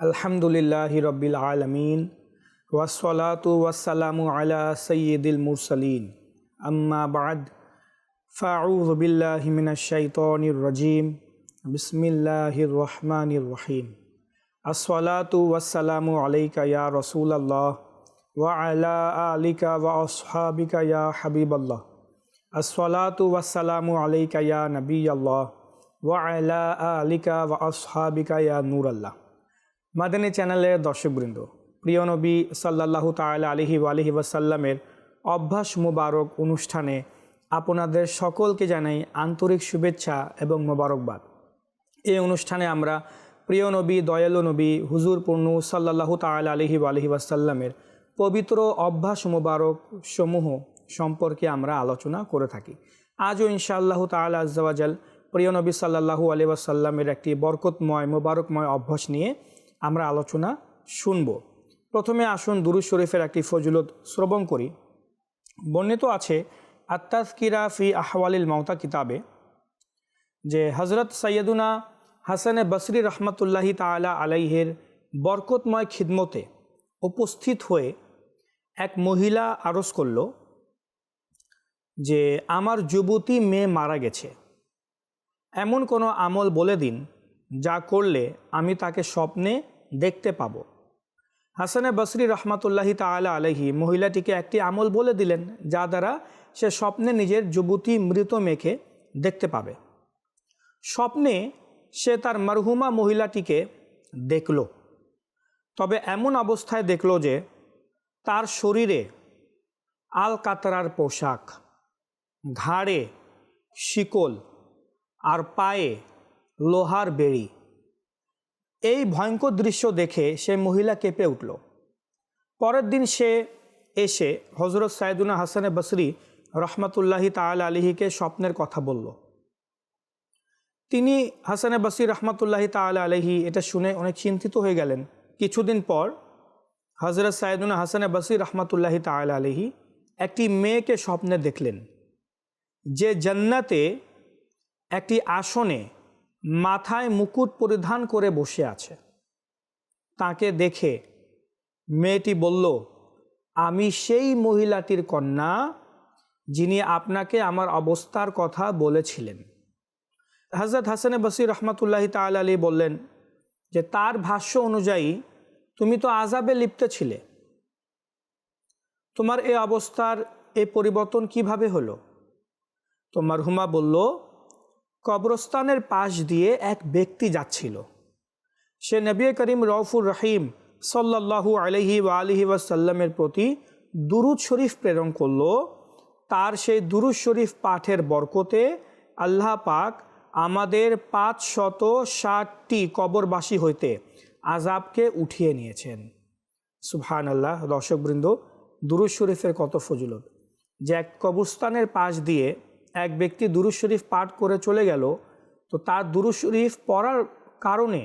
আলহামদুলিল্লাহ রবিল আলমিন ওয়াসলাতু ওয়াসালামু আলা সৈয়দুল মুরসালিন। আম্মা বাদ, ফাউযু বিল্লাহি মিনাশ শাইতানির রাজিম। বিসমিল্লাহির রহমানির রহিম। আসসালাতু ওয়াসসালামু আলাইকা ইয়া রাসূলাল্লাহ, ওয়া আলা আলিকা ওয়া আসহাবিকা ইয়া হাবিবাল্লাহ। আসসালাতু ওয়াসসালামু আলাইকা ইয়া নবিয়াল্লাহ, ওয়া আলা আলিকা ওয়া আসহাবিকা ইয়া নূরাল্লাহ। মাদানী চ্যানেলের দর্শকবৃন্দ, প্রিয় নবী সাল্লাল্লাহু তাআলা আলিহি আলিহি ওয়াসাল্লামের অভ্যাস মুবারক অনুষ্ঠানে আপনাদের সকলকে জানাই আন্তরিক শুভেচ্ছা এবং মোবারকবাদ। এই অনুষ্ঠানে আমরা প্রিয় নবী, দয়ালু নবী, হুজুর পূর্ণ সাল্লাল্লাহু তাআলা আলিহি আলিহি ওয়াসাল্লামের পবিত্র অভ্যাস মুবারক সমূহ সম্পর্কে আমরা আলোচনা করে থাকি। আজও ইনশাআল্লাহ তাআলা আজ্জাওয়াজাল প্রিয় নবী সাল্লাল্লাহু আলাইহি ওয়াসাল্লামের একটি বরকতময়, মোবারকময় অভ্যাস নিয়ে আমরা আলোচনা শুনব। প্রথমে আসুন দুরুজ শরীফের একটি ফজিলত শ্রবণ করি। বর্ণিত আছে আত্মাজকিরা ফি আহওয়ালিল মাওতা কিতাবে, যে হজরত সৈয়দুনা হাসানে বসরি রহমতুল্লাহি তালা আলাইহের বরকতময় খিদমতে উপস্থিত হয়ে এক মহিলা আরজ করল যে, আমার যুবতী মেয়ে মারা গেছে। এমন কোনো আমল বলে দিন যা করলে আমি তাকে স্বপ্নে দেখতে পাব। হাসানে বসরি রহমাতুল্লাহি তালা আলহি মহিলাটিকে একটি আমল বলে দিলেন, যা দ্বারা সে স্বপ্নে নিজের যুবতী মৃত মেখে দেখতে পাবে। স্বপ্নে সে তার মরহুমা মহিলাটিকে দেখল। তবে এমন অবস্থায় দেখল যে তার শরীরে আল কাতরার পোশাক, ঘাড়ে শিকল আর পায়ে লোহার বেড়ি। এই ভয়ঙ্কর দৃশ্য দেখে সে মহিলা কেঁপে উঠল। পরের দিন সে এসে হজরত সাইদুনা হাসানে বসরি রহমতুল্লাহি তাল আলিহিকে স্বপ্নের কথা বলল। তিনি হাসানে বসির রহমতুল্লাহি তাল আলহি এটা শুনে অনেক চিন্তিত হয়ে গেলেন। কিছুদিন পর হজরত সাইদুনা হাসানে বসির রহমতুল্লাহি তাল আলহি একটি মেয়েকে স্বপ্নে দেখলেন। যে জান্নাতে একটি আসনে মাথায় মুকুট পরিধান করে বসে আছে। তাকে দেখে মেয়েটি বলল, আমি সেই মহিলাটির কন্যা যিনি আপনাকে আমার অবস্থার কথা বলেছিলেন। হজরত হাসানে বসির রহমতুল্লাহি তাল আলী বললেন, যে তার ভাষ্য অনুযায়ী তুমি তো আজাবে লিপ্ত ছিলে। তোমার এই অবস্থার এই পরিবর্তন কীভাবে হলো? তো মারহুমা বলল কবরস্থানের পাশ দিয়ে এক ব্যক্তি যাচ্ছিল। সে নবী করিম রফুর রহিম সাল্লাহু আলহি আলহি ওয়াসাল্লামের প্রতি দুরুদ শরীফ প্রেরণ করল। তার সেই দুরুদ শরীফ পাঠের বরকতে আল্লাহ পাক আমাদের পাঁচ শত ষাটটি কবরবাসী হইতে আজাবকে উঠিয়ে নিয়েছেন। সুবহান আল্লাহ দর্শকবৃন্দ, দুরুদ শরীফের কত ফজিলত? যে এক কবরস্থানের পাশ দিয়ে এক ব্যক্তি দুরুজ শরীফ পাঠ করে চলে গেল, তো তার দুরুজ শরীফ পড়ার কারণে,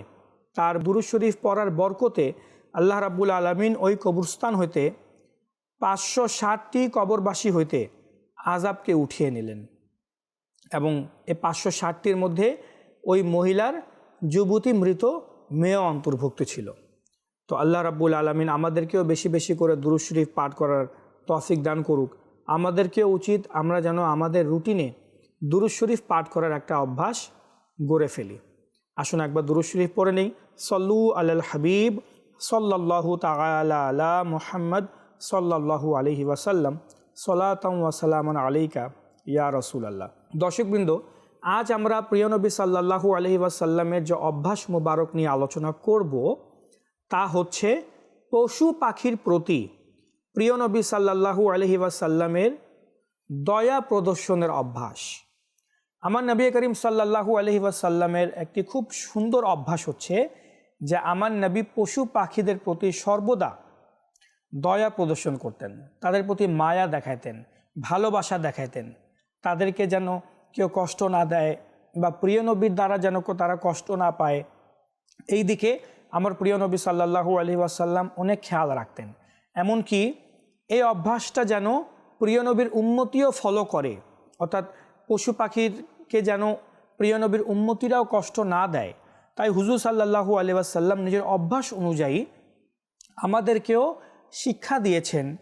তার দুরুজ শরীফ পড়ার বরকতে আল্লাহ রাব্বুল আলমিন ওই কবরস্থান হইতে পাঁচশো ষাটটি কবরবাসী হইতে আজাবকে উঠিয়ে নিলেন। এবং এ পাঁচশো ষাটটির মধ্যে ওই মহিলার যুবতী মৃত মেয়েও অন্তর্ভুক্ত ছিল। তো আল্লাহ রাব্বুল আলমিন আমাদেরকেও বেশি বেশি করে দুরুজ শরীফ পাঠ করার তফিক দান করুক। আমাদেরকে উচিত আমরা যেন আমাদের রুটিনে দুরুজ শরীফ পাঠ করার একটা অভ্যাস গড়ে ফেলি। আসুন একবার দুরুজ শরীফ পড়ে নেই। সল্লু আল হাবিব সাল্লাহু তালা আলা মোহাম্মদ সাল্লাহু আলহি ওয়াসাল্লাম। সলাতম ওয়াসালাম আলাইকা ইয়া রসুল আল্লাহ দর্শকবৃন্দ, আজ আমরা প্রিয়নবী সাল্লাহু আলহি ওয়াসাল্লামের যে অভ্যাস মুবারক নিয়ে আলোচনা করব, তা হচ্ছে পশু পাখির প্রতি প্রিয় নবী সাল্লাহু আলহি ওয়াসাল্লামের দয়া প্রদর্শনের অভ্যাস। আমার নবী করিম সাল্লাহু আলহি ওয়াসাল্লামের একটি খুব সুন্দর অভ্যাস হচ্ছে যে আমার নবী পশু পাখিদের প্রতি সর্বদা দয়া প্রদর্শন করতেন, তাদের প্রতি মায়া দেখাইতেন, ভালোবাসা দেখাইতেন। তাদেরকে যেন কেউ কষ্ট না দেয় বা প্রিয় নবীর দ্বারা যেন তারা কষ্ট না পায়। এই দিকে আমার প্রিয় নবী সাল্লাহু আলহি ওয়াসাল্লাম অনেক খেয়াল রাখতেন। এমনকি এই অভ্যাসটা যেন প্রিয় নবীর উন্নতিও ফলো করে। অর্থাৎ পশু পাখিরকে যেন প্রিয় নবীর উন্নতিরাও কষ্ট না দেয়। তাই হুজুর সাল্লাহু আলি আসাল্লাম নিজের অভ্যাস অনুযায়ী আমাদেরকেও শিক্ষা দিয়েছেন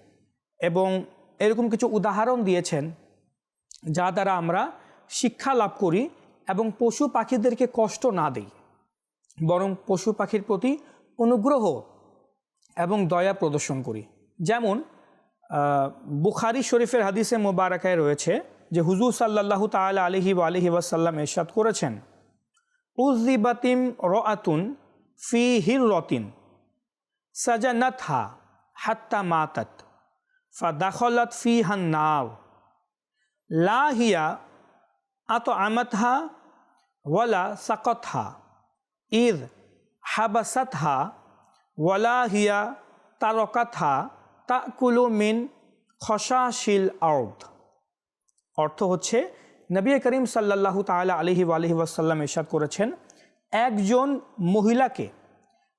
এবং এরকম কিছু উদাহরণ দিয়েছেন যা দ্বারা আমরা শিক্ষা লাভ করি এবং পশু পাখিদেরকে কষ্ট না দিই। বরং পশু পাখির প্রতি অনুগ্রহ এবং দয়া প্রদর্শন করি। যেমন বুখারি শরীফের হাদিসে মোবারকায় রয়েছে যে হুজুর সাল্লাল্লাহু তাআলা আলিহি ওয়া আলিহি ওয়াসাল্লাম এরশাদ করেছেন উজিবাতিম রাতুন ফি হির রতিন সাজানাতহা হাত্তা মাতাত ফা ফাদাখলাত ফি হান নাও লা হিয়া আত আমাতহা ওয়ালা সাকতহা ইদ হাবাসাতহা ওয়ালা হিয়া তা তাকুলু মিন খসাশিল আউদ। অর্থ হচ্ছে, নবী করিম সাল্লাল্লাহু তাআলা আলহি আলহি ওয়াসাল্লাম ইরশাদ করেছেন, একজন মহিলাকে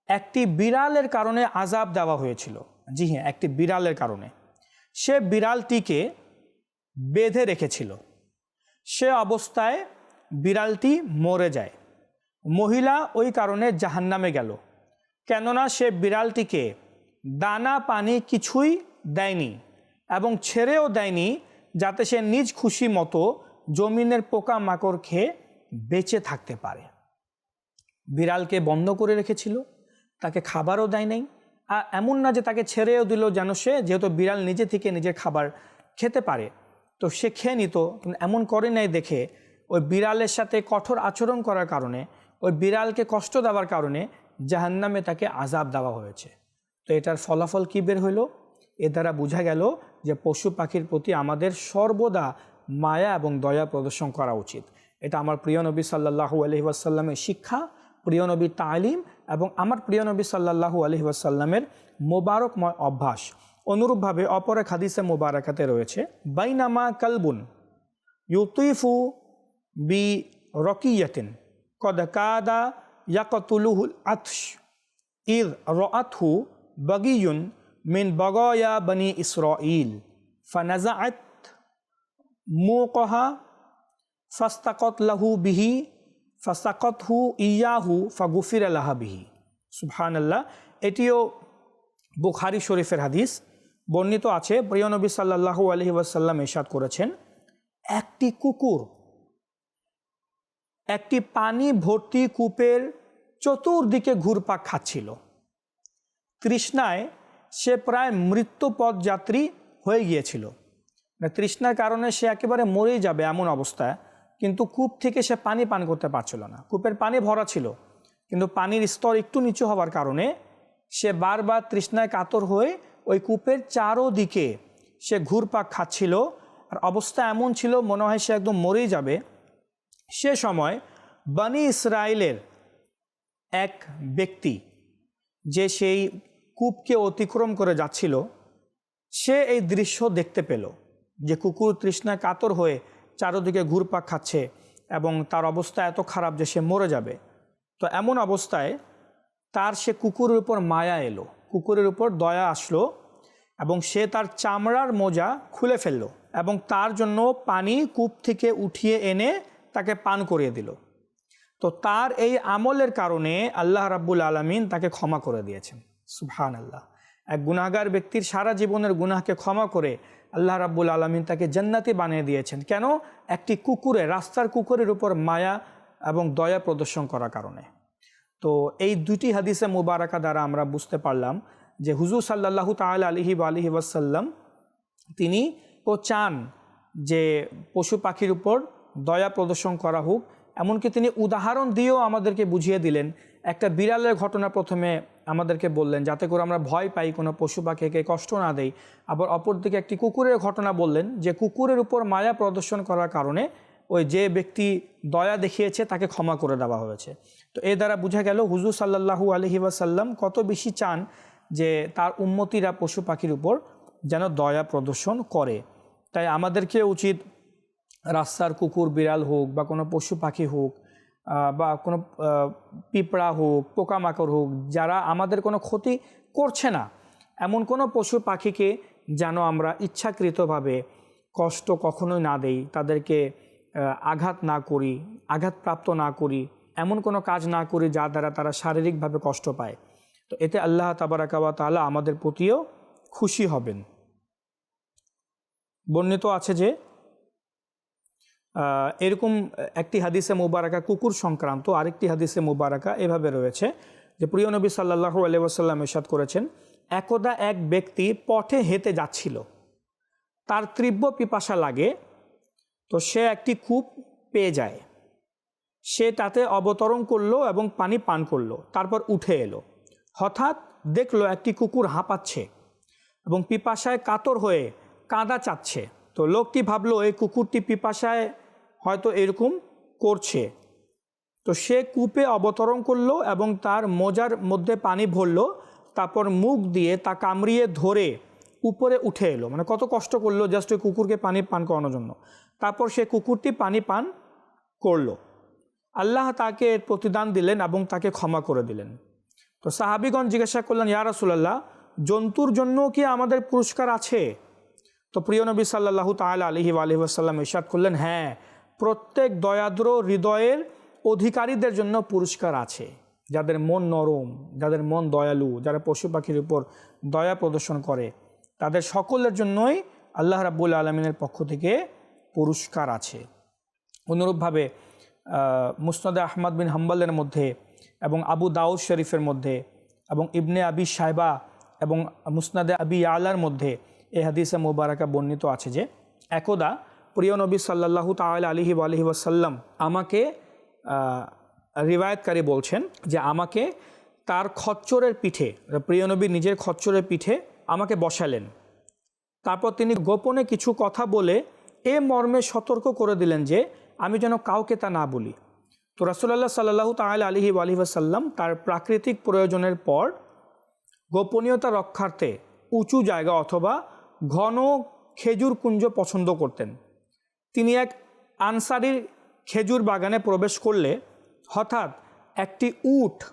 একটি বিড়ালের কারণে আজাব দেওয়া হয়েছিল। জি হ্যাঁ একটি বিড়ালের কারণে। সে বিড়ালটিকে বেঁধে রেখেছিল। সে অবস্থায় বিড়ালটি মরে যায়। মহিলা ওই কারণে জাহান্নামে গেল। কেননা সে বিড়ালটিকে দানা পানি কিছুই দেয়নি এবং ছেড়েও দেয়নি যাতে সে নিজ খুশি মতো জমিনের পোকা মাকড় খেয়ে বেঁচে থাকতে পারে। বিড়ালকে বন্ধ করে রেখেছিল, তাকে খাবারও দেয় নাই, আর এমন না যে তাকে ছেড়েও দিল যেন সে, যেহেতু বিড়াল নিজে থেকে নিজের খাবার খেতে পারে। তো সে খেয়ে নিত এমন করে নাই দেখে ওই বিড়ালের সাথে কঠোর আচরণ করার কারণে, ওই বিড়ালকে কষ্ট দেওয়ার কারণে জাহান্নামে তাকে আজাব দেওয়া হয়েছে। তো এটার ফলাফল কী বের হইল এ দ্বারা বোঝা গেল যে পশু পাখির প্রতি আমাদের সর্বদা মায়া এবং দয়া প্রদর্শন করা উচিত। এটা আমার প্রিয় নবী সাল্লাহু আলহি আসাল্লামের শিক্ষা, প্রিয় নবী তালিম এবং আমার প্রিয় নবী সাল্লাহু আলহি আসাল্লামের মোবারকময় অভ্যাস। অনুরূপভাবে অপর এক হাদিসে মোবারকাতে রয়েছে, বাইনামা কালবুন ইউতিফু বি রকিয়াতিন, কদ কাদা ইয়াকতুলুহুল আতশ ইদ রাআতহু বাগিয়ুন মিন বাগায়া বনি ইসরাইল ফানাজাআত মুকহা ফাস্তাকত লাহু বিহি ফাস্তাকতহু ইয়াহু ফাগুফির আল্লাহা বিহি সুবহান আল্লাহ এটিও বুখারি শরীফের হাদিস। বর্ণিত আছে, প্রিয় নবী সাল্লাহু আলহি ওয়াসাল্লাম এরশাদ করেছেন, একটি কুকুর একটি পানি ভর্তি কূপের চতুর্দিকে ঘুরপাক খাচ্ছিল। তৃষ্ণায় সে প্রায় মৃত্যুপথ যাত্রী হয়ে গিয়েছিল। মানে তৃষ্ণার কারণে সে একেবারে মরেই যাবে এমন অবস্থায়, কিন্তু কূপ থেকে সে পানি পান করতে পারছিল না। কূপের পানি ভরা ছিল, কিন্তু পানির স্তর একটু নিচু হওয়ার কারণে সে বারবার তৃষ্ণায় কাতর হয়ে ওই কূপের চারোদিকে সে ঘুরপাক খাচ্ছিল। আর অবস্থা এমন ছিল, মনে হয় সে একদম মরেই যাবে। সে সময় বানি ইসরায়েলের এক ব্যক্তি যে সেই কূপকে অতিক্রম করে যাচ্ছিল, সে এই দৃশ্য দেখতে পেল যে কুকুর তৃষ্ণায় কাতর হয়ে চারোদিকে ঘুরপাক খাচ্ছে এবং তার অবস্থা এত খারাপ যে সে মরে যাবে। তো এমন অবস্থায় তার সে কুকুরের উপর মায়া এলো, কুকুরের উপর দয়া আসলো এবং সে তার চামড়ার মোজা খুলে ফেলল এবং তার জন্য পানি কূপ থেকে উঠিয়ে এনে তাকে পান করিয়ে দিল। তো তার এই আমলের কারণে আল্লাহ রাব্বুল আলমিন তাকে ক্ষমা করে দিয়েছেন। সুবহান আল্লাহ এক গুনাহগার ব্যক্তির সারা জীবনের গুনাহকে ক্ষমা করে আল্লাহ রাব্বুল আলমিন তাকে জান্নাতি বানিয়ে দিয়েছেন। কেন? একটি কুকুরে, রাস্তার কুকুরের উপর মায়া এবং দয়া প্রদর্শন করার কারণে। তো এই দুটি হাদিসে মুবারাকা দ্বারা আমরা বুঝতে পারলাম যে হুজুর সাল্লাহু তাল আলহি আলহি ওয়াসাল্লাম তিনি তো চান যে পশু পাখির উপর দয়া প্রদর্শন করা হোক। এমনকি তিনি উদাহরণ দিয়েও আমাদেরকে বুঝিয়ে দিলেন। একটা বিড়ালের ঘটনা প্রথমে আমাদেরকে বললেন, যাতে করে আমরা ভয় পাই, কোনো পশু পাখিকে কষ্ট না দেই। আবার অপরদিকে একটি কুকুরের ঘটনা বললেন, যে কুকুরের উপর মায়া প্রদর্শন করার কারণে ওই যে ব্যক্তি দয়া দেখিয়েছে, তাকে ক্ষমা করে দেওয়া হয়েছে। তো এ দ্বারা বোঝা গেল, হুজুর সাল্লাহু আলহি ওয়াসাল্লাম কত বেশি চান যে তার উন্মতিরা পশু পাখির উপর যেন দয়া প্রদর্শন করে। তাই আমাদেরকে উচিত রাস্তার কুকুর, বিড়াল হোক বা কোনো পশু পাখি হোক বা কোনো পিঁপড়া হোক, পোকামাকড় হোক, যারা আমাদের কোনো ক্ষতি করছে না, এমন কোনো পশু পাখিকে যেন আমরা ইচ্ছাকৃতভাবে কষ্ট কখনোই না দেই, তাদেরকে আঘাত না করি, আঘাতপ্রাপ্ত না করি, এমন কোনো কাজ না করি যা দ্বারা তারা শারীরিকভাবে কষ্ট পায়। তো এতে আল্লাহ তাবারাকাওয়া তাআলা আমাদের প্রতিও খুশি হবেন। বর্ণিত আছে যে এরকম একটি হাদিসে মুবারাকা, কুকুর সংক্রান্ত আরেকটি হাদিসে মুবারাকা এভাবে রয়েছে যে প্রিয় নবী সাল্লাহু আলিয়া সাল্লাম এরশাদ করেছেন, একদা এক ব্যক্তি পথে হেঁটে যাচ্ছিল, তার তীব্র পিপাসা লাগে, তো সে একটি কূপ পেয়ে যায়। সে তাতে অবতরণ করল এবং পানি পান করল, তারপর উঠে এলো। হঠাৎ দেখল একটি কুকুর হাঁপাচ্ছে এবং পিপাসায় কাতর হয়ে কাঁদা চাচ্ছে। তো লোকটি ভাবলো, এই কুকুরটি পিপাসায় হয়তো এরকম করছে? তো সে কূপে অবতরণ করল এবং তার মোজার মধ্যে পানি ভরলো, তারপর মুখ দিয়ে তা কামড়িয়ে ধরে উপরে উঠে এলো। মানে কত কষ্ট করল জাস্ট ওই কুকুরকে পানি পান করানোর জন্য। তারপর সে কুকুরটি পানি পান করল। আল্লাহ তাকে এর প্রতিদান দিলেন এবং তাকে ক্ষমা করে দিলেন। তো সাহাবিগণ জিজ্ঞাসা করলেন, ইয়া জন্তুর জন্য কি আমাদের পুরস্কার আছে? তো প্রিয় নবী তাআলা আলাইহি আলহি আসাল্লাম ইরশাদ করলেন হ্যাঁ প্রত্যেক দয়াদ্র হৃদয়ের অধিকারীদের জন্য পুরস্কার আছে। যাদের মন নরম, যাদের মন দয়ালু, যারা পশু পাখির উপর দয়া প্রদর্শন করে, তাদের সকলের জন্যই আল্লাহ রাব্বুল আলমিনের পক্ষ থেকে পুরস্কার আছে। অনুরূপভাবে মুসনাদে আহমদ বিন হাম্বালের মধ্যে এবং আবু দাউদ শরীফের মধ্যে এবং ইবনে আবি সাহেবা এবং মুসনাদে আবি আলার মধ্যে এই হাদিসে মুবারাকা বর্ণিত আছে যে, একদা প্রিয় নবী সাল্লাল্লাহু তাআলা আলিহি আলহি ওয়াসাল্লাম আমাকে রিবায়তকারী বলছেন যে আমাকে তার খচ্চরের পিঠে, প্রিয় নবী নিজের খচ্চরের পিঠে আমাকে বসালেন। তারপর তিনি গোপনে কিছু কথা বলে এ মর্মে সতর্ক করে দিলেন যে, আমি যেন কাউকে তা না বলি। তো রাসুলাল্লাহ সাল্লাহু তাল আলহি আলহিবাসাল্লাম তার প্রাকৃতিক প্রয়োজনের পর গোপনীয়তা রক্ষার্থে উঁচু জায়গা অথবা ঘন খেজুর কুঞ্জ পছন্দ করতেন। তিনি এক আনসারির খেজুর বাগানে প্রবেশ করলে হঠাৎ একটি উট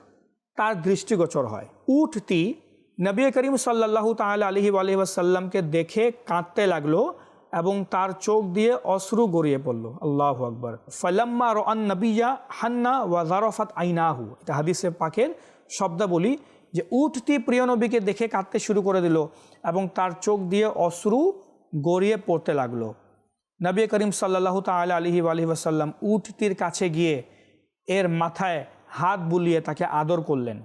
তার দৃষ্টিগোচর হয়। উটটি নবী করিম সাল্লাল্লাহু তাআলা আলহি আলহিবাসাল্লামকে দেখে কাঁদতে লাগল এবং তার চোখ দিয়ে অশ্রু গড়িয়ে পড়ল। আল্লাহ আকবর। ফালাম্মা রান নবিয়া হান্না ওয়া জারফাত আইনাহু। এটা হাদিসে পাকের শব্দাবলী যে উটটি প্রিয় নবীকে দেখে কাঁদতে শুরু করে দিল। এবং তার চোখ দিয়ে অশ্রু গড়িয়ে পড়তে লাগল। নবী করিম সাল্লাল্লাহু তাআলা আলহি আলহি আসাল্লাম উটটির কাছে গিয়ে এর মাথায় হাত বুলিয়ে তাকে আদর করলেন।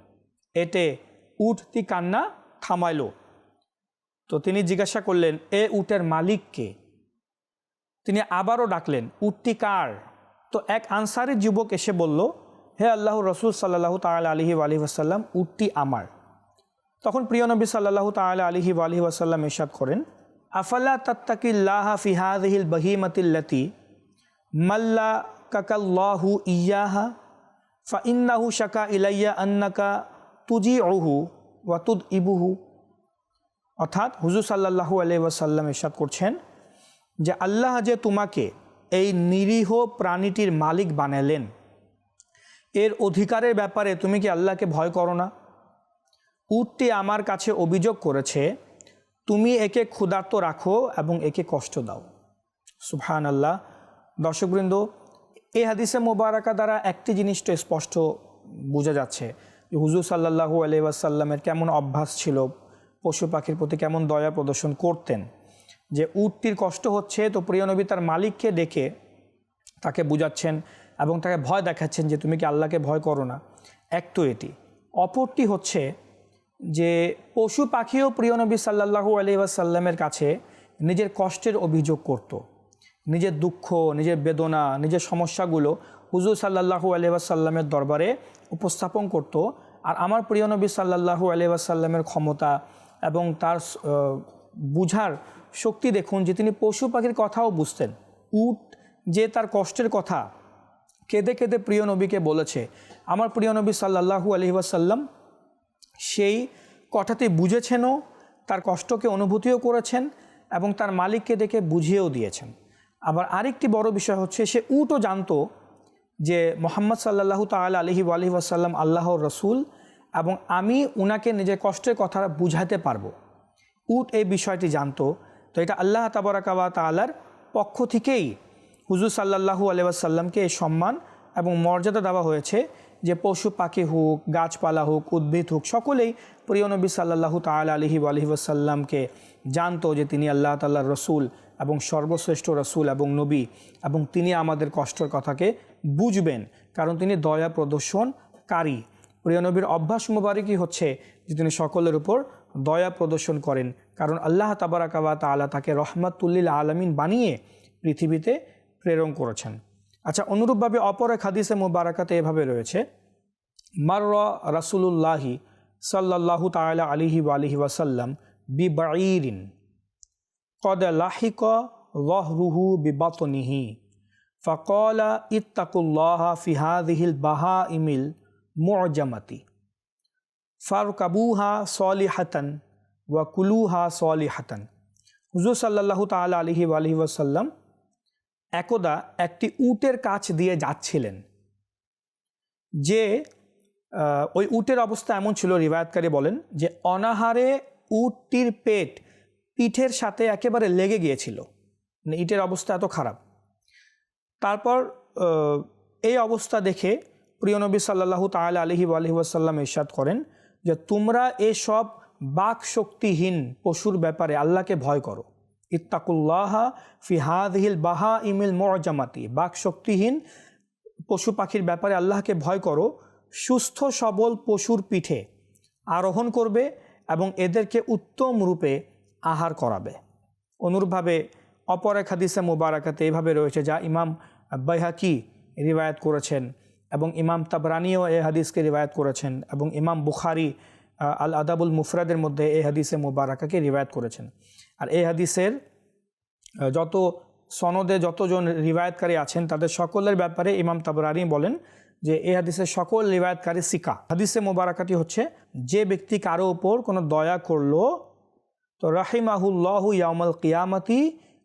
এতে উটটি কান্না থামাইলো। তো তিনি জিজ্ঞাসা করলেন, এ উটের মালিককে তিনি আবারও ডাকলেন, উটটি কার? তো এক আনসারি যুবক এসে বলল, হে আল্লাহ রসুল সাল্লাহ তাল আলহি আলহি আসাল্লাম উটটি আমার। তখন প্রিয় নবী সাল্লাহ তাল আলহি আলহি আসাল্লাম ইরশাদ করেন আফাল্লা তাত্তাকিল্লাহ ফিহাদিল বহিমতিল্লতি মাল্লা কাকাল্লাহু ইয়াহা ফা ফাইন্নাহু শাকা ইলাইয়া আন্নাকা তুজি ওহু ওয়াতুদ ইবুহু অর্থাৎ হুজুর সাল্লাহু আলহিবাসাল্লাম ইরশাদ করছেন যে আল্লাহ যে তোমাকে এই নিরীহ প্রাণীটির মালিক বানালেন, এর অধিকারের ব্যাপারে তুমি কি আল্লাহকে ভয় করো না? উটটি আমার কাছে অভিযোগ করেছে, তুমি একে ক্ষুধার্ত রাখো এবং একে কষ্ট দাও। সুবহান আল্লাহ দর্শকবৃন্দ, এই হাদিসে মোবারকা দ্বারা একটি জিনিসটা স্পষ্ট বোঝা যাচ্ছে যে হুজুর সাল্লাহু আলহিবাসাল্লামের কেমন অভ্যাস ছিল, পশু পাখির প্রতি কেমন দয়া প্রদর্শন করতেন, যে উটটির কষ্ট হচ্ছে তো প্রিয় নবী তার মালিককে ডেকে তাকে বুঝাচ্ছেন এবং তাকে ভয় দেখাচ্ছেন যে তুমি কি আল্লাহকে ভয় করো না। এক তো এটি। অপরটি হচ্ছে যে পশু পাখিও প্রিয় নবী সাল্লাহু আলহিবাসাল্লামের কাছে নিজের কষ্টের অভিযোগ করত। নিজের দুঃখ, নিজের বেদনা, নিজের সমস্যাগুলো হুজুর সাল্লাহু আলহিবাসাল্লামের দরবারে উপস্থাপন করত আর আমার প্রিয় নবী সাল্লাহু আলহিবাসাল্লামের ক্ষমতা এবং তার বুঝার শক্তি দেখুন যে তিনি পশু পাখির কথাও বুঝতেন উট যে তার কষ্টের কথা কেঁদে কেঁদে প্রিয় নবীকে বলেছে আমার প্রিয় নবী সাল্লাহু আলহিবাসাল্লাম সেই কথাটি বুঝেছেনও, তার কষ্টকে অনুভূতিও করেছেন এবং তার মালিককে দেখে বুঝিয়েও দিয়েছেন। আবার আরেকটি বড় বিষয় হচ্ছে, সে উটও জানতো যে মোহাম্মদ সাল্লাহু তাল আলহি আলহি আসাল্লাম আল্লাহর রসুল এবং আমি উনাকে নিজের কষ্টের কথা বুঝাতে পারব। উট এই বিষয়টি জানতো। তো এটা আল্লাহ তাবরাকাবা তালার পক্ষ থেকেই হুজুর সাল্লাহু আলিয়াসাল্লামকে এই সম্মান এবং মর্যাদা দেওয়া হয়েছে। যে পশু পাখি হোক, গাছপালা হোক, উদ্ভিদ হোক, সকলেই প্রিয় নবী সাল্লাহু তাল আলহি আলহি ওয়াসাল্লামকে জানতো যে তিনি আল্লাহ তাল্লাহ রসুল এবং সর্বশ্রেষ্ঠ রসুল এবং নবী এবং তিনি আমাদের কষ্টের কথাকে বুঝবেন কারণ তিনি দয়া প্রদর্শনকারী। প্রিয় নবীর অভ্যাস মুবারকই হচ্ছে যে তিনি সকলের উপর দয়া প্রদর্শন করেন কারণ আল্লাহ তাবারাকাবা তালা তাকে রহমাতুল্লিল আলমিন বানিয়ে পৃথিবীতে প্রেরণ করেছেন। আচ্ছা অনুরূপভাবে অপর এক হাদিসে মুবারাকাতে এভাবে রয়েছে মার রাসুলুল্লাহি সাল্লাহু তালা আলিহি আলিহি ওয়াসাল্লাম বি বাঈরিন কদ লাহিক রহরুহু বিবাতনিহি, ফকলা ইত্তাকুল্লাহ ফিহাদিহিল বাহা ইমিল মুজামাতি, ফারকাবুহা সলিহাতান ওয়া কুলুহা সলিহাতান। হুজুর সাল্লাহু তালা আলহি আলহি ওয়াসাল্লাম একদা একটি উটের কাছ দিয়ে যাচ্ছিলেন। যে ওই উটের অবস্থা এমন ছিল, রিবায়তকারী বলেন, যে অনাহারে উটটির পেট পিঠের সাথে একেবারে লেগে গিয়েছিল। মানে ইটের অবস্থা এত খারাপ। তারপর এই অবস্থা দেখে প্রিয় নবী সাল্লাহু তাল আলহি আলহি ওয়াসাল্লাম ইরশাদ করেন যে, তোমরা এসব বাক শক্তিহীন পশুর ব্যাপারে আল্লাহকে ভয় করো। ইত্তাকুল্লাহ ফিহাদহিল বাহা ইমিল মজামাতি বাক শক্তিহীন পশু পাখির ব্যাপারে আল্লাহকে ভয় করো। সুস্থ সবল পশুর পিঠে আরোহণ করবে এবং এদেরকে উত্তম রূপে আহার করাবে। অনুরূপভাবে অপর এক হাদিসে মুবারাকাতে এইভাবে রয়েছে যা ইমাম বৈহাকি রিবায়াত করেছেন এবং ইমাম তাবরানিও এ হাদিসকে রিবায়াত করেছেন এবং ইমাম বুখারি আল আদাবুল মুফরাদের মধ্যে এই হাদিসে মুবারাকাকে রিবায়াত করেছেন। আর এই হাদিসের যত সনদে যতজন রিবায়তকারী আছেন, তাদের সকলের ব্যাপারে ইমাম তাবরানি বলেন যে এই হাদিসের সকল রিবায়তকারী সিকা হাদিসে মোবারাকাটি হচ্ছে, যে ব্যক্তি কারও ওপর কোনো দয়া করল, তো রাহিমাহুল্লাহ ইয়ামল কিয়ামতি,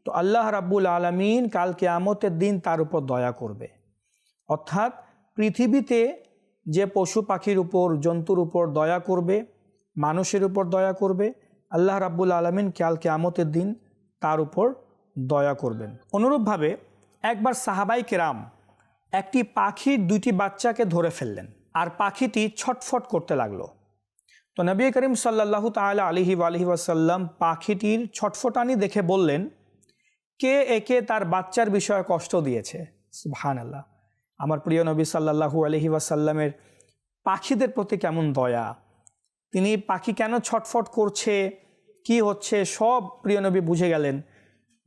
তো আল্লাহ রাব্বুল আলমিন কাল কেয়ামতের দিন তার উপর দয়া করবে। অর্থাৎ পৃথিবীতে যে পশু পাখির উপর, জন্তুর উপর দয়া করবে, মানুষের উপর দয়া করবে আল্লাহ রাব্বুল আলমিন কাল কেয়ামতের দিন তার উপর দয়া করবেন। অনুরূপভাবে একবার সাহাবাই কেরাম একটি পাখির দুইটি বাচ্চাকে ধরে ফেললেন আর পাখিটি ছটফট করতে লাগল। তো নবী করিম সাল্লাহু তালা আলহি আলহি ওয়াসাল্লাম পাখিটির ছটফটানি দেখে বললেন, কে একে তার বাচ্চার বিষয়ে কষ্ট দিয়েছে? ভান আল্লাহ আমার প্রিয় নবী সাল্লাহু আলহি ওয়াসাল্লামের পাখিদের প্রতি কেমন দয়া তিনি পাখি কেন ছটফট করছে? কি হচ্ছে? সব প্রিয়নবী বুঝে গেলেন।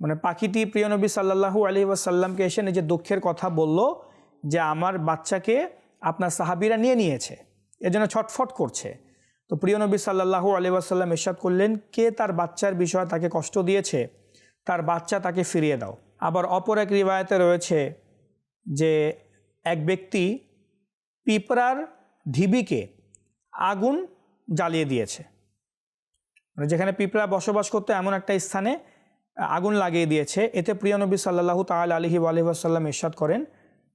মানে পাখিটি প্রিয়নবী সাল্লাহু আলহি ওয়াসাল্লামকে এসে নিজের দুঃখের কথা বলল যে আমার বাচ্চাকে আপনার সাহাবিরা নিয়ে নিয়েছে, এজন্য ছটফট করছে। তো প্রিয়নবী সাল্লাহু আলি আসাল্লাম ইরশাদ করলেন, কে তার বাচ্চার বিষয়ে তাকে কষ্ট দিয়েছে? তার বাচ্চা তাকে ফিরিয়ে দাও। আবার অপর এক রিবায়তে রয়েছে যে এক ব্যক্তি পিঁপড়ার ঢিবিকে আগুন জ্বালিয়ে দিয়েছে। মানে যেখানে পিঁপড়া বসবাস করতো এমন একটা স্থানে আগুন লাগিয়ে দিয়েছে। এতে প্রিয় নবী সাল্লাহু তাল আলহি আলহিহাসাল্লাম ইরশাদ করেন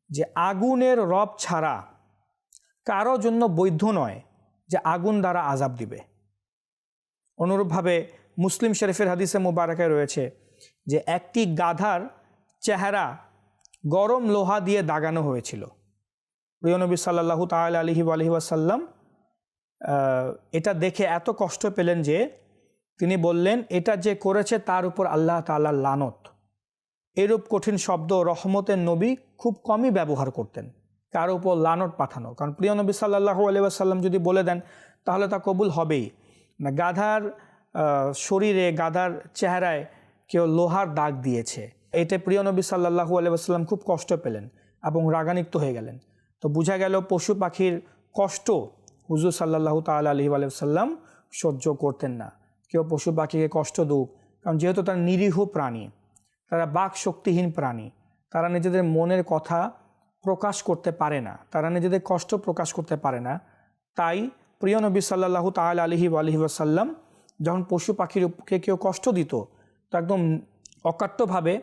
যে আগুনের রব ছাড়া কারও জন্য বৈধ নয় যে আগুন দ্বারা আজাব দিবে। অনুরূপভাবে মুসলিম শরীফের হাদিসে মুবারকায় রয়েছে যে একটি গাধার চেহারা গরম লোহা দিয়ে দাগানো হয়েছিল। প্রিয়নবী সাল্লাহু তাল আলহি আলহি ওয়াসাল্লাম এটা দেখে এত কষ্ট পেলেন যে তিনি বললেন, এটা যে করেছে তার উপর আল্লাহ তাল্লাহ লানত। এরূপ কঠিন শব্দ রহমতের নবী খুব কমই ব্যবহার করতেন, কার উপর লানট পাঠানো। কারণ প্রিয় নবী সাল্লাহু আলিয়াসাল্লাম যদি বলে দেন, তাহলে তা কবুল হবেই। না গাধার শরীরে, গাধার চেহারায় কেউ লোহার দাগ দিয়েছে। এতে প্রিয় নবী সাল্লাহু আলিয়াসাল্লাম খুব কষ্ট পেলেন এবং রাগানিক্ত হয়ে গেলেন। তো বোঝা গেল পশু পাখির কষ্ট হুজুর সাল্লাহু তাল আলহি আলিয়াল্লাম সহ্য করতেন না। কেউ পশু পাখিকে কষ্ট দুক, কারণ যেহেতু তার নিরীহ প্রাণী, তারা বাক শক্তিহীন প্রাণী, তারা নিজেদের মনের কথা প্রকাশ করতে পারে না, তারা নিজেদের কষ্ট প্রকাশ করতে পারে না। তাই প্রিয় নবী সাল্লাহু তাল আলহি আলহি আসাল্লাম যখন পশু পাখিরকে কেউ কষ্ট দিত, তো একদম অকাট্যভাবে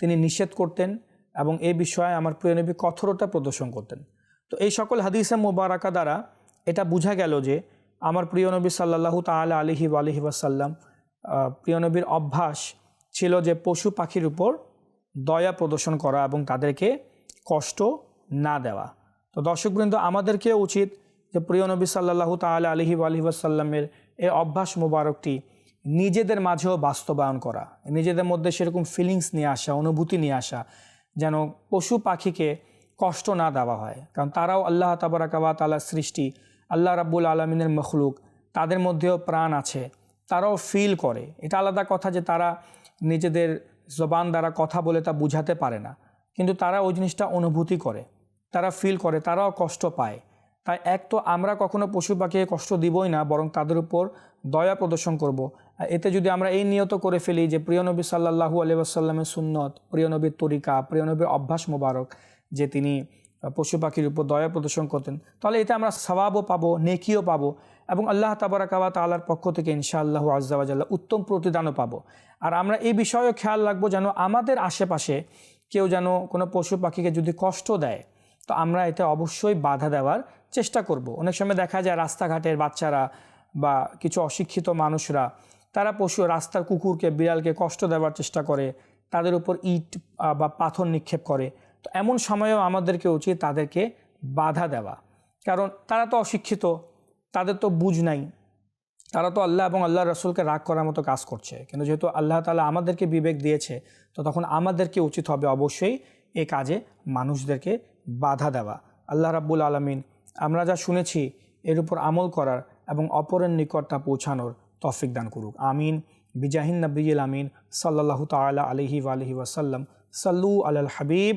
তিনি নিষেধ করতেন এবং এ বিষয়ে আমার প্রিয় নবী কঠোরতা প্রদর্শন করতেন। তো এই সকল হাদিসে মোবারকা দ্বারা এটা বোঝা গেল যে আমার প্রিয় নবী সাল্লাহু তাল আলহি আলহি আসাল্লাম প্রিয় নবীর অভ্যাস ছিল যে পশু পাখির উপর দয়া প্রদর্শন করা এবং তাদেরকে কষ্ট না দেওয়া। তো দর্শকবৃন্দ আমাদেরকেও উচিত যে প্রিয় নবী সাল্লাহু তাল আলহি আলহি আসাল্লামের এই অভ্যাস মোবারকটি নিজেদের মাঝেও বাস্তবায়ন করা, নিজেদের মধ্যে সেরকম ফিলিংস নিয়ে আসা, অনুভূতি নিয়ে আসা, যেন পশু পাখিকে কষ্ট না দেওয়া হয়। কারণ তারাও আল্লাহ তাবারাকাবা তালার সৃষ্টি আল্লাহ রাব্বুল আলমিনের মখলুক, তাদের মধ্যেও প্রাণ আছে। তারাও ফিল করে। এটা আলাদা কথা যে তারা নিজেদের জবান দ্বারা কথা বলে তা বুঝাতে পারে না। কিন্তু তারা ওই জিনিসটা অনুভূতি করে। তারা ফিল করে, তারাও কষ্ট পায়। তাই এক তো আমরা কখনো পশু পাখিকে কষ্ট দিবই না, বরং তাদের উপর দয়া প্রদর্শন করব। এতে যদি আমরা এই নিয়ত করে ফেলি যে প্রিয় নবী সাল্লাহু আলি আসাল্লামের সুন্নত, প্রিয় নবীর তরিকা প্রিয়নবীর অভ্যাস মোবারক, যে তিনি পশু পাখির উপর দয়া প্রদর্শন করতেন। তাহলে এতে আমরা সবাবও পাবো, নেকিও পাবো এবং আল্লাহ তাবারাকাবা তালার পক্ষ থেকে ইনশাআল্লাহ আজ্জাওয়াজাল্লাহ উত্তম প্রতিদানও পাবো। আর আমরা এই বিষয়েও খেয়াল রাখব যেন আমাদের আশেপাশে কেউ যেন কোনো পশু পাখিকে যদি কষ্ট দেয়, তো আমরা এতে অবশ্যই বাধা দেওয়ার চেষ্টা করব। অনেক সময় দেখা যায় রাস্তাঘাটের বাচ্চারা বা কিছু অশিক্ষিত মানুষরা, তারা পশু রাস্তার কুকুরকে, বিড়ালকে কষ্ট দেওয়ার চেষ্টা করে, তাদের উপর ইট বা পাথর নিক্ষেপ করে। তো এমন সময়েও আমাদেরকে উচিত তাদেরকে বাধা দেওয়া। কারণ তারা তো অশিক্ষিত, তাদের তো বুঝ নাই। তারা তো আল্লাহ এবং আল্লাহ রসুলকে রাগ করার মতো কাজ করছে। কিন্তু যেহেতু আল্লাহ তালা আমাদেরকে বিবেক দিয়েছে, তো তখন আমাদেরকে উচিত হবে অবশ্যই এ কাজে মানুষদেরকে বাধা দেওয়া। আল্লাহ রাব্বুল আলমিন, আমরা যা শুনেছি, এর উপর আমল করার এবং অপরের নিকট তা পৌঁছানোর তফিক দান করুক। আমিন। বিজাহিন নবীল আমিন সাল্লাহ তালা আলহি আলহি ওয়াসাল্লাম। সাল্লু আল হাবিব।